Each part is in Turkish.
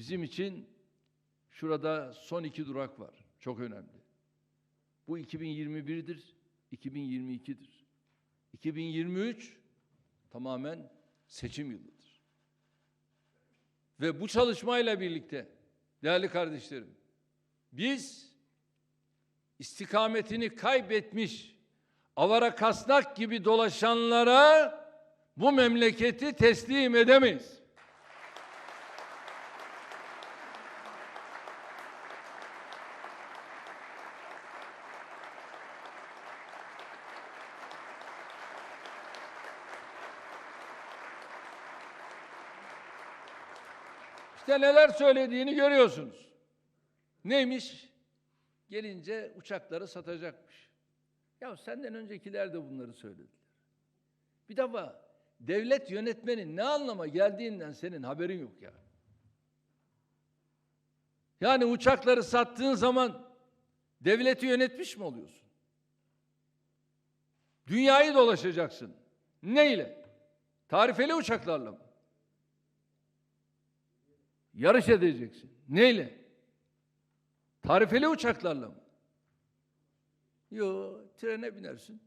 Bizim için şurada son iki durak var. Çok önemli. Bu 2021'dir, 2022'dir. 2023 tamamen seçim yılıdır. Ve bu çalışmayla birlikte değerli kardeşlerim biz istikametini kaybetmiş avara kasnak gibi dolaşanlara bu memleketi teslim edemeyiz. İşte neler söylediğini görüyorsunuz. Neymiş? Gelince uçakları satacakmış. Ya senden öncekiler de bunları söylediler. Bir defa devlet yönetmenin ne anlama geldiğinden senin haberin yok ya. Yani uçakları sattığın zaman devleti yönetmiş mi oluyorsun? Dünyayı dolaşacaksın. Neyle? Tarifeli uçaklarla mı? Yarış edeceksin. Neyle? Tarifeli uçaklarla mı? Yo, trene binersin.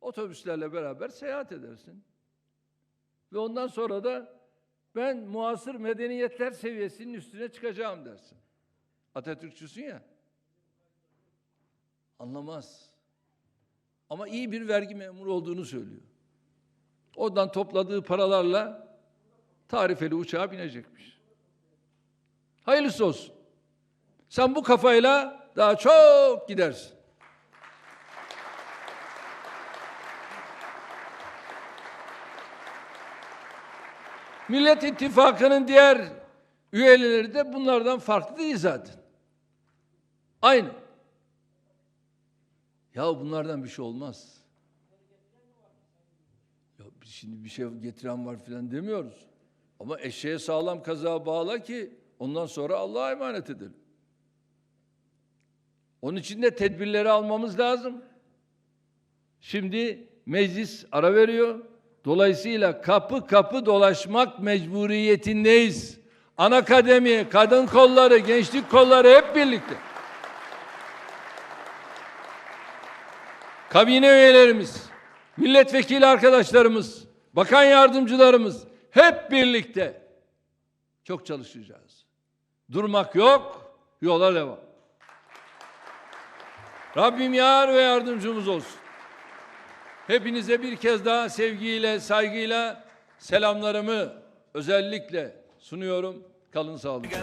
Otobüslerle beraber seyahat edersin. Ve ondan sonra da ben muasır medeniyetler seviyesinin üstüne çıkacağım dersin. Atatürkçüsün ya. Anlamaz. Ama iyi bir vergi memuru olduğunu söylüyor. Oradan topladığı paralarla tarifeli uçağa binecekmiş. Hayırlısı olsun. Sen bu kafayla daha çok gidersin. Millet İttifakı'nın diğer üyeleri de bunlardan farklı değil zaten. Aynı. Ya bunlardan bir şey olmaz. Ya şimdi bir şey getiren var filan demiyoruz. Ama eşeğe sağlam kazağı bağla ki ondan sonra Allah'a emanet edelim. Onun için de tedbirleri almamız lazım. Şimdi meclis ara veriyor. Dolayısıyla kapı kapı dolaşmak mecburiyetindeyiz. Ana akademi, kadın kolları, gençlik kolları hep birlikte. Kabine üyelerimiz, milletvekili arkadaşlarımız, bakan yardımcılarımız hep birlikte çok çalışacağız. Durmak yok, yola devam. Rabbim yar ve yardımcımız olsun. Hepinize bir kez daha sevgiyle, saygıyla selamlarımı özellikle sunuyorum. Kalın sağlıcakla.